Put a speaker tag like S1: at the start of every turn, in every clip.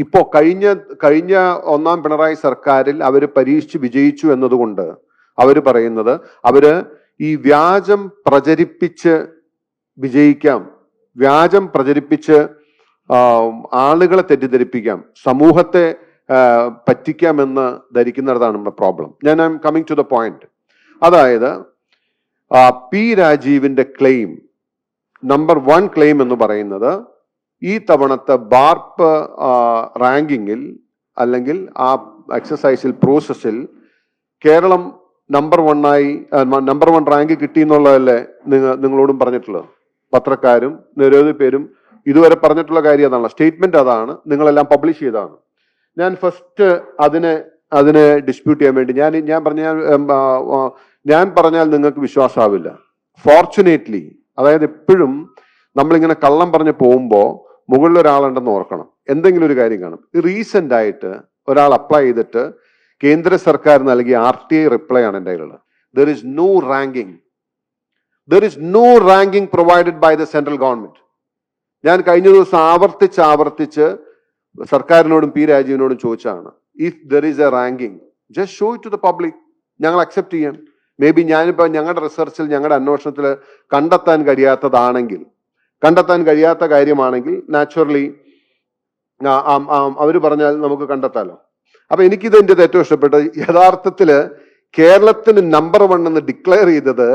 S1: ഇപ്പോ കഴിഞ്ഞ കഴിഞ്ഞ ഒന്നാം പിണറായി സർക്കാരിൽ അവർ പരീക്ഷിച്ച് വിജയിച്ചു എന്നതുകൊണ്ട് അവർ പറയുന്നത് അവർ ഈ വ്യാജം പ്രചരിപ്പിച്ച് വിജയിക്കാം വ്യാജം പ്രചരിപ്പിച്ച് ആളുകളെ തെറ്റിദ്ധരിപ്പിക്കാം സമൂഹത്തെ പറ്റിക്കാമെന്ന് ധരിക്കുന്നിടത്താണ് നമ്മുടെ പ്രോബ്ലം. ഞാൻ I'm coming to the point അതായത് പി രാജീവിന്റെ ക്ലെയിം നമ്പർ വൺ ക്ലെയിം എന്ന് പറയുന്നത് ഈ തവണത്തെ ബാർപ്പ് റാങ്കിങ്ങിൽ അല്ലെങ്കിൽ ആ എക്സസൈസിൽ പ്രോസസ്സിൽ കേരളം നമ്പർ വണ്ണായി നമ്പർ വൺ റാങ്ക് കിട്ടി എന്നുള്ളതല്ലേ നിങ്ങൾ നിങ്ങളോടും പറഞ്ഞിട്ടുള്ളത്? പത്രക്കാരും നിരവധി പേരും ഇതുവരെ പറഞ്ഞിട്ടുള്ള കാര്യം അതാണ്. സ്റ്റേറ്റ്മെന്റ് അതാണ്. നിങ്ങളെല്ലാം പബ്ലിഷ് ചെയ്തതാണ്. ഞാൻ ഫസ്റ്റ് അതിനെ അതിനെ ഡിസ്പ്യൂട്ട് ചെയ്യാൻ വേണ്ടി ഞാൻ ഞാൻ പറഞ്ഞ ഞാൻ, പറഞ്ഞാൽ നിങ്ങൾക്ക് വിശ്വാസമാവില്ല. ഫോർച്ചുനേറ്റ്ലി അതായത് എപ്പോഴും നമ്മളിങ്ങനെ കള്ളം പറഞ്ഞ് പോകുമ്പോൾ മുകളിൽ ഒരാളുണ്ടെന്ന് ഓർക്കണം. എന്തെങ്കിലും ഒരു കാര്യം കാണും. റീസെന്റ് ആയിട്ട് ഒരാൾ അപ്ലൈ ചെയ്തിട്ട് കേന്ദ്ര സർക്കാർ നൽകിയ ആർ ടി ഐ റിപ്ലൈ ആണ് എന്റെ കയ്യിലുള്ളത്. There is no ranking there is no ranking provided by the central government ഞാൻ കഴിഞ്ഞ ദിവസം ആവർത്തിച്ച് ആവർത്തിച്ച് സർക്കാരിനോടും പി രാജീവിനോടും ചോദിച്ചാണ് if there is a ranking just show to the public ഞങ്ങൾ അക്സെപ്റ്റ് ചെയ്യാം. മേ ബി ഞാനിപ്പോൾ ഞങ്ങളുടെ റിസർച്ചിൽ ഞങ്ങളുടെ അന്വേഷണത്തിൽ കണ്ടെത്താൻ കഴിയാത്തതാണെങ്കിൽ കണ്ടെത്താൻ കഴിയാത്ത കാര്യമാണെങ്കിൽ നാച്ചുറലി അവർ പറഞ്ഞാൽ നമുക്ക് കണ്ടെത്താലോ. അപ്പൊ എനിക്കിത് എന്റെ ഏറ്റവും ഇഷ്ടപ്പെട്ടത് യഥാർത്ഥത്തിൽ കേരളത്തിന് നമ്പർ വൺ എന്ന് ഡിക്ലെയർ ചെയ്തത്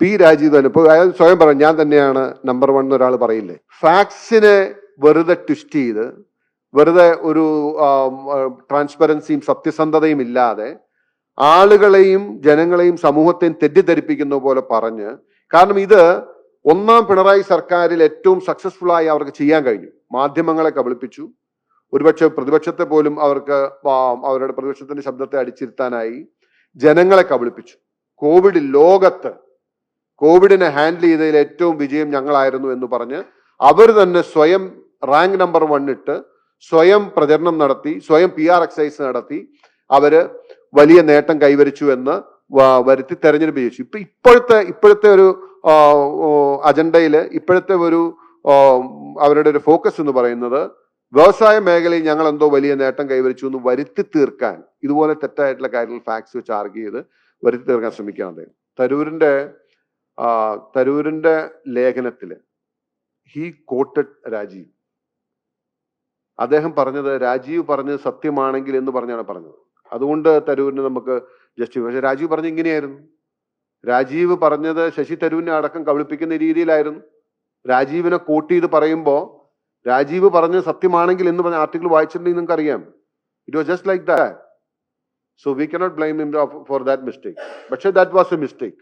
S1: പി രാജീവ് തന്നെ. ഇപ്പൊ അയാൾ സ്വയം പറഞ്ഞു ഞാൻ തന്നെയാണ് നമ്പർ വൺ ഒരാൾ പറയില്ലേ. ഫാക്സിനെ വെറുതെ ട്വിസ്റ്റ് ചെയ്ത് വെറുതെ ഒരു ട്രാൻസ്പെറൻസിയും സത്യസന്ധതയും ഇല്ലാതെ ആളുകളെയും ജനങ്ങളെയും സമൂഹത്തെയും തെറ്റിദ്ധരിപ്പിക്കുന്ന പോലെ പറഞ്ഞ് കാരണം ഇത് ഒന്നാം പിണറായി സർക്കാരിൽ ഏറ്റവും സക്സസ്ഫുൾ ആയി അവർക്ക് ചെയ്യാൻ കഴിഞ്ഞു. മാധ്യമങ്ങളെ കബളിപ്പിച്ചു. ഒരുപക്ഷെ പ്രതിപക്ഷത്തെ പോലും അവർക്ക് അവരുടെ പ്രതിപക്ഷത്തിന്റെ ശബ്ദത്തെ അടിച്ചിരുത്താനായി ജനങ്ങളെ കബളിപ്പിച്ചു. കോവിഡ് ലോകത്ത് കോവിഡിനെ ഹാൻഡിൽ ചെയ്തതിൽ ഏറ്റവും വിജയം ഞങ്ങളായിരുന്നു എന്ന് പറഞ്ഞ് അവർ തന്നെ സ്വയം റാങ്ക് നമ്പർ വൺ ഇട്ട് സ്വയം പ്രചരണം നടത്തി സ്വയം പി ആർ എക്സൈസ് നടത്തി അവർ വലിയ നേട്ടം കൈവരിച്ചു എന്ന് വരുത്തി തെരഞ്ഞെടുപ്പ് ജയിച്ചു. ഇപ്പൊ ഇപ്പോഴത്തെ ഇപ്പോഴത്തെ ഒരു അജണ്ടയിൽ ഇപ്പോഴത്തെ ഒരു അവരുടെ ഒരു ഫോക്കസ് എന്ന് പറയുന്നത് വ്യവസായ മേഖലയിൽ ഞങ്ങൾ എന്തോ വലിയ നേട്ടം കൈവരിച്ചു എന്ന് വരുത്തി തീർക്കാൻ ഇതുപോലെ തെറ്റായിട്ടുള്ള കാര്യങ്ങൾ ഫാക്സ് വെച്ച് ആർഗ്യ ചെയ്ത് വരുത്തി തീർക്കാൻ ശ്രമിക്കുകയാണ് അദ്ദേഹം. തരൂരിന്റെ തരൂരിന്റെ ഹീ ഹി കോട്ടഡ് രാജീവ്. അദ്ദേഹം പറഞ്ഞത് രാജീവ് പറഞ്ഞത് സത്യമാണെങ്കിൽ എന്ന് പറഞ്ഞാണ് പറഞ്ഞത്. അതുകൊണ്ട് തരൂരിന് നമുക്ക് ജസ്റ്റിഫൈ പക്ഷെ രാജീവ് പറഞ്ഞ ഇങ്ങനെയായിരുന്നു. രാജീവ് പറഞ്ഞത് ശശി തരൂരിനെ അടക്കം കബളിപ്പിക്കുന്ന രീതിയിലായിരുന്നു. രാജീവിനെ കോട്ട് ചെയ്ത് പറയുമ്പോൾ രാജീവ് പറഞ്ഞത് സത്യമാണെങ്കിൽ എന്ന് പറഞ്ഞ ആർട്ടിക്കിൾ വായിച്ചിട്ടുണ്ടെങ്കിൽ നിങ്ങൾക്ക് അറിയാം it was just like that so we cannot blame him for that mistake പക്ഷേ ദാറ്റ് വാസ് എ മിസ്റ്റേക്ക്